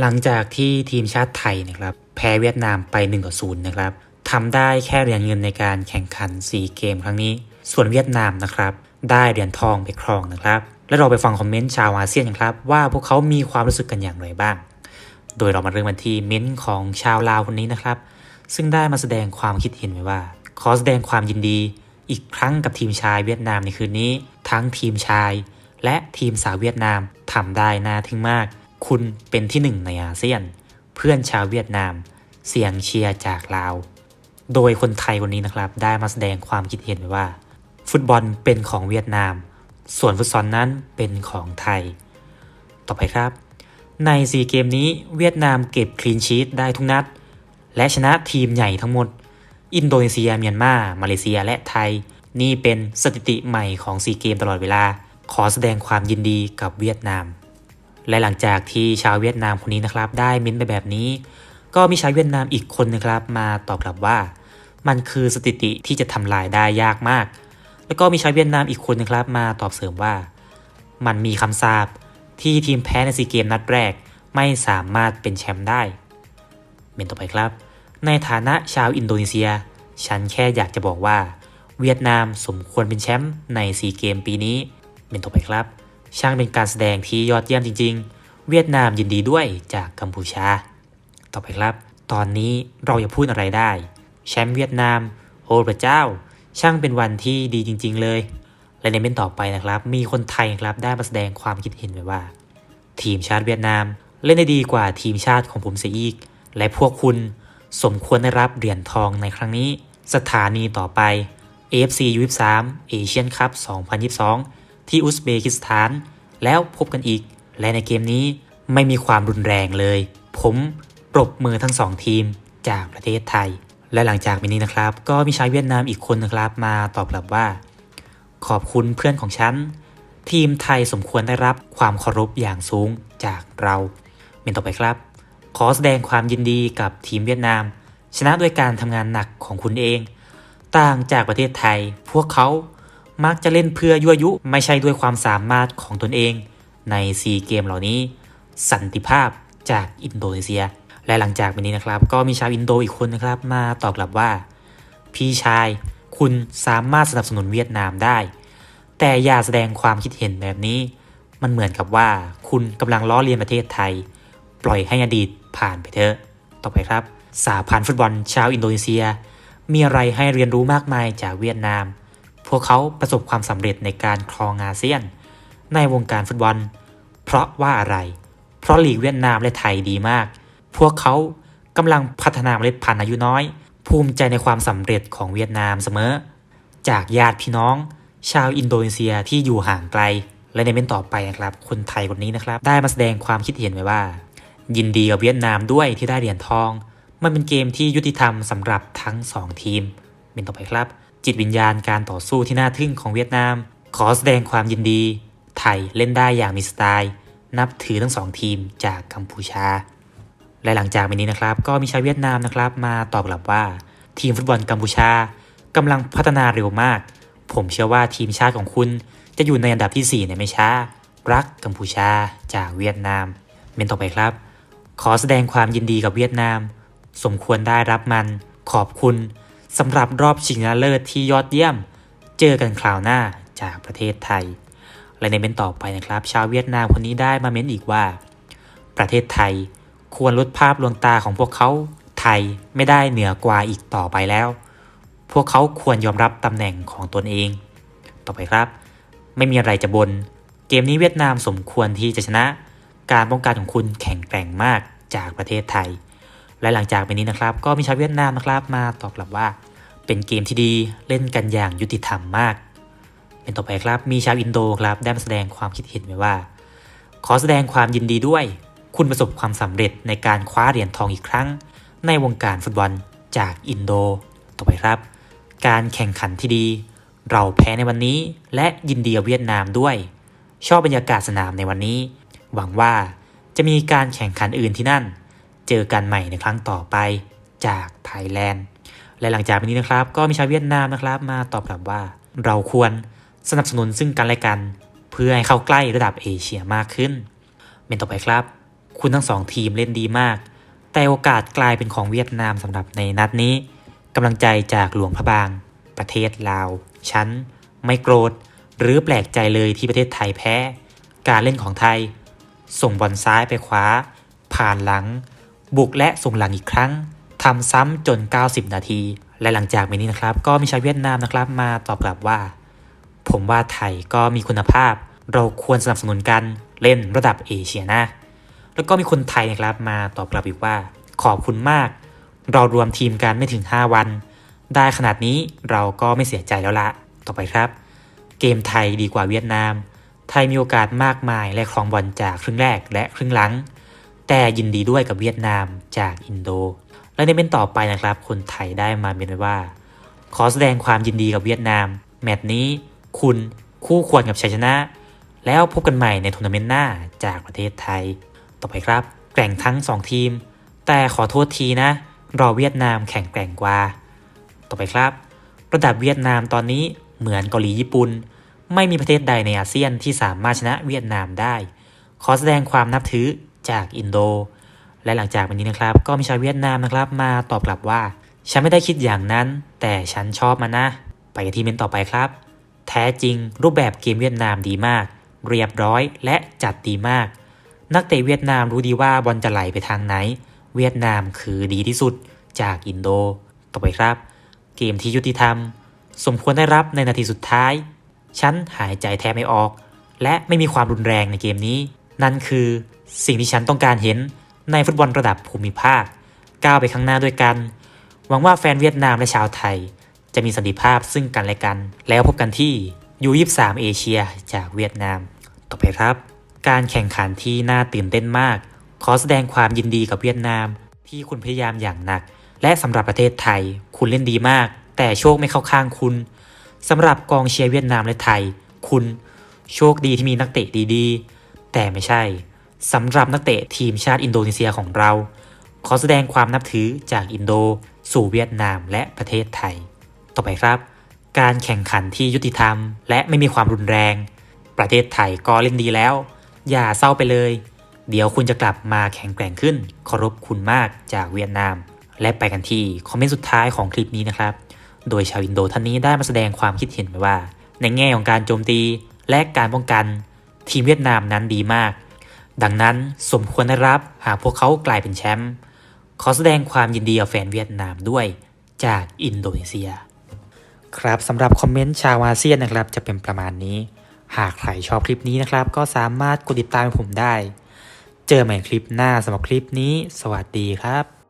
หลังจากที่ทีมชาติไทยนะครับแพ้เวียดนามไป1ต่อ0นะครับทำได้แค่เหรียญเงินในการแข่งขัน 4 เกมครั้งนี้ ส่วนเวียดนามนะครับได้เหรียญทองไปครองนะครับ และเราไปฟังคอมเมนต์ชาวอาเซียนกันครับ ว่าพวกเขามีความรู้สึกกันอย่างไรบ้าง โดยเรามาเริ่มกันที่เม้นต์ของชาวลาวคนนี้นะครับ ซึ่งได้มาแสดงความคิดเห็นไว้ว่า ขอแสดงความยินดี อีกครั้งกับทีมชายเวียดนามในคืนนี้ ทั้งทีมชาย และทีมสาวเวียดนามทำได้น่าทึ่งมาก คุณเป็นที่หนึ่งในอาเซียน เพื่อนชาวเวียดนาม เสียงเชียร์จากลาว โดยคนไทยคนนี้นะครับ ได้มาแสดงความคิดเห็นว้ว่า ฟุตบอลเป็นของเวียดนาม ส่วนฟุตซอลนั้นเป็นของไทย ต่อไปครับ ในซีเกมนี้เวียดนามเก็บคลีนชีตได้ทุกนัด และชนะทีมใหญ่ทั้งหมด อินโดนีเซีย เมียนมา มาเลเซีย และไทย นี่เป็นสถิติใหม่ของซีเกมตลอดเวลา ขอแสดงความยินดีกับเวียดนาม และหลังจากที่ชาวเวียดนามคนนี้นะครับ ได้เม้นไปแบบนี้ ก็มีชาวเวียดนามอีกคนนะครับ มาตอบกลับว่า มันคือสถิติที่จะทำลายได้ยากมาก แล้วก็มีชาวเวียดนามอีกคนนะครับ มาตอบเสริมว่า มันมีคำสาปที่ทีมแพ้ในซีเกมนัดแรก ไม่สามารถเป็นแชมป์ได้ เมนต่อไปครับ ในฐานะชาวอินโดนีเซีย ฉันแค่อยากจะบอกว่า เวียดนามสมควรเป็นแชมป์ในซีเกมปีนี้เมนต่อไปครับ ช่างเป็นการแสดงที่ยอดเยี่ยมจริง ๆ เวียดนามยินดีด้วยจากกัมพูชา ต่อไปครับ ตอนนี้เราจะพูดอะไรได้ แชมป์เวียดนาม โอ้พระเจ้า ช่างเป็นวันที่ดีจริง ๆ เลย และในเมนต่อไปนะครับ มีคนไทยครับได้มาแสดงความคิดเห็นไว้ว่า ทีมชาติเวียดนาม เล่นได้ดีกว่าทีมชาติของผมเสียอีก และพวกคุณ สมควรได้รับเหรียญทองในครั้งนี้ สถานีต่อไป AFC U23 Asian Cup 2022 ที่อุซเบกิสถาน แล้วพบกันอีก และในเกมนี้ไม่มีความรุนแรงเลย ผมปรบมือทั้งสองทีมจากประเทศไทย และหลังจากนี้นะครับ ก็มีชาวเวียดนามอีกคนนะครับมาตอบกลับว่า ขอบคุณเพื่อนของฉัน ทีมไทยสมควรได้รับความเคารพอย่างสูงจากเราเมนต่อไปครับ ขอแสดงความยินดีกับทีมเวียดนาม ชนะด้วยการทำงานหนักของคุณเอง ต่างจากประเทศไทย พวกเขามักจะเล่นเพื่อยั่วยุไม่ใช่ด้วยความสามารถของตนเองในซีเกมเหล่านี้ สันติภาพจากอินโดนีเซีย และหลังจากนี้นะครับ ก็มีชาวอินโดอีกคนนะครับ มาตอบกลับว่า พี่ชายคุณสามารถสนับสนุนเวียดนามได้ แต่อย่าแสดงความคิดเห็นแบบนี้ มันเหมือนกับว่าคุณกำลังล้อเลียนประเทศไทย ปล่อยให้อดีต ผ่านไปเถอะ ต่อไปครับ สาพันธ์ฟุตบอลชาวอินโดนีเซีย มีอะไรให้เรียนรู้มากมายจากเวียดนาม พวกเขาประสบความสำเร็จในการครองอาเซียน ในวงการฟุตบอล เพราะว่าอะไร เพราะลีกเวียดนามและไทยดีมาก พวกเขากำลังพัฒนาเมล็ดพันธุ์อายุน้อย ภูมิใจในความสำเร็จของเวียดนามเสมอ จากญาติพี่น้อง ชาวอินโดนีเซียที่อยู่ห่างไกลและในเม้นต่อไปนะครับ คนไทยคนนี้นะครับ ได้มาแสดงความคิดเห็นไว้ว่า ยินดีกับเวียดนามด้วยที่ได้เหรียญทอง มันเป็นเกมที่ยุติธรรมสำหรับทั้ง 2 ทีมเมนต่อไปครับ จิตวิญญาณการต่อสู้ที่น่าทึ่งของเวียดนาม ขอแสดงความยินดี ไทยเล่นได้อย่างมีสไตล์ นับถือทั้งสองทีมจากกัมพูชา และหลังจากนี้นะครับ ก็มีชาวเวียดนามนะครับ มาตอบกลับว่า ทีมฟุตบอลกัมพูชากำลังพัฒนาเร็วมาก ผมเชื่อว่าทีมชาติของคุณ จะอยู่ในอันดับที่4ในไม่ช้า รักกัมพูชาจากเวียดนามเมนต่อไปครับ ขอแสดงความยินดีกับเวียดนาม สมควรได้รับมัน ขอบคุณสำหรับรอบชิงชนะเลิศที่ยอดเยี่ยม เจอกันคราวหน้าจากประเทศไทย และในเมนต่อไปนะครับ ชาวเวียดนามคนนี้ได้มาเม้นอีกว่า ประเทศไทยควรลดภาพลวงตาของพวกเขาไทยไม่ได้เหนือกว่าอีกต่อไปแล้ว พวกเขาควรยอมรับตำแหน่งของตนเอง ต่อไปครับ ไม่มีอะไรจะบน เกมนี้เวียดนามสมควรที่จะชนะ การป้องกันของคุณแข็งแกร่งมากจากประเทศไทย และหลังจากไปนี้นะครับ ก็มีชาวเวียดนามนะครับมาตอบกลับว่า เป็นเกมที่ดีเล่นกันอย่างยุติธรรมมาก เป็นต่อไปครับมีชาวอินโดครับได้มาแสดงความคิดเห็นไว้ว่า ขอแสดงความยินดีด้วย คุณประสบความสำเร็จในการคว้าเหรียญทองอีกครั้ง ในวงการฟุตบอลจากอินโด ต่อไปครับ การแข่งขันที่ดี เราแพ้ในวันนี้ และยินดีเวียดนามด้วย ชอบบรรยากาศสนามในวันนี้ หวังว่าจะมีการแข่งขันอื่นที่นั่น เจอกันใหม่ในครั้งต่อไปจากไทยแลนด์ และหลังจากนี้นะครับ ก็มีชาวเวียดนามนะครับ มาตอบกลับว่าเราควรสนับสนุนซึ่งกันและกัน เพื่อให้เข้าใกล้ระดับเอเชียมากขึ้นเมนต่อไปครับ คุณทั้งสองทีมเล่นดีมาก แต่โอกาสกลายเป็นของเวียดนามสำหรับในนัดนี้กำลังใจจากหลวงพระบาง ประเทศลาวฉันไม่โกรธ หรือแปลกใจเลยที่ประเทศไทยแพ้ การเล่นของไทย ส่งบอลซ้ายไปขวา ผ่านหลัง บุกและส่งหลังอีกครั้งทำซ้ำจน 90 นาที และหลังจากนี้นะครับ ก็มีชาวเวียดนามนะครับ มาตอบกลับว่า ผมว่าไทยก็มีคุณภาพ เราควรสนับสนุนกันเล่นระดับเอเชียนะ แล้วก็มีคนไทยนะครับมาตอบกลับอีกว่า ขอบคุณมาก เรารวมทีมกันไม่ถึง 5 วัน ได้ขนาดนี้เราก็ไม่เสียใจแล้วละ ต่อไปครับ เกมไทยดีกว่าเวียดนาม ไทยมีโอกาสมากมายและครองบอลจากครึ่งแรกและครึ่งหลัง แต่ยินดีด้วยกับเวียดนามจากอินโด และในเมนต่อไปนะครับ คนไทยได้มาเมนว้ว่า ขอแสดงความยินดีกับเวียดนาม แมตช์นี้คุณคู่ควรกับชัยชนะ แล้วพบกันใหม่ในทัวร์นาเมนต์หน้าจากประเทศไทย ต่อไปครับ แกร่งทั้ง 2 ทีม แต่ขอโทษทีนะ รอเวียดนามแข่งแกร่งกว่า ต่อไปครับ ระดับเวียดนามตอนนี้เหมือนเกาหลีญี่ปุ่น ไม่มีประเทศใดในอาเซียนที่สามารถชนะเวียดนามได้ ขอแสดงความนับถือจากอินโด และหลังจากวันนี้นะครับ ก็มีชาวเวียดนามนะครับ มาตอบกลับว่า ฉันไม่ได้คิดอย่างนั้น แต่ฉันชอบมันนะ ไปกันที่เมนต์ต่อไปครับ แท้จริงรูปแบบเกมเวียดนามดีมาก เรียบร้อยและจัดดีมาก นักเตะเวียดนามรู้ดีว่าบอลจะไหลไปทางไหน เวียดนามคือดีที่สุดจากอินโด ต่อไปครับ เกมที่ยุติธรรม สมควรได้รับในนาทีสุดท้าย ฉันหายใจแทบไม่ออก และไม่มีความรุนแรงในเกมนี้ นั่นคือสิ่งที่ฉันต้องการเห็นในฟุตบอลระดับภูมิภาค ก้าวไปข้างหน้าด้วยกัน หวังว่าแฟนเวียดนามและชาวไทย จะมีสันติภาพซึ่งกันและกัน แล้วพบกันที่ยู23เอเชียจากเวียดนาม ต่อไปครับ การแข่งขันที่น่าตื่นเต้นมาก ขอแสดงความยินดีกับเวียดนาม ที่คุณพยายามอย่างหนัก และสำหรับประเทศไทย คุณเล่นดีมาก แต่โชคไม่เข้าข้างคุณ สำหรับกองเชียร์เวียดนามและไทย คุณโชคดีที่มีนักเตะดีๆ แต่ไม่ใช่สำหรับนักเตะทีมชาติอินโดนีเซียของเรา ขอแสดงความนับถือจากอินโดสู่เวียดนามและประเทศไทย ต่อไปครับ การแข่งขันที่ยุติธรรม และไม่มีความรุนแรง ประเทศไทยก็เล่นดีแล้ว อย่าเศร้าไปเลย เดี๋ยวคุณจะกลับมาแข็งแกร่งขึ้นเคารพคุณมากจากเวียดนาม และไปกันที่คอมเมนต์สุดท้ายของคลิปนี้นะครับ โดยชาวอินโดท่านนี้ได้มาแสดงความคิดเห็นไว้ว่า ในแง่ของการโจมตีและการป้องกัน ทีมเวียดนามนั้นดีมาก ดังนั้นสมควรได้รับหากพวกเขากลายเป็นแชมป์ขอแสดงความยินดีกับแฟนเวียดนามด้วยจากอินโดนีเซีย ครับสำหรับคอมเมนต์ชาวอาเซียนนะครับจะเป็นประมาณนี้ หากใครชอบคลิปนี้นะครับ ก็สามารถกดติดตามผมได้ เจอใหม่คลิปหน้าสำหรับคลิปนี้ สวัสดีครับ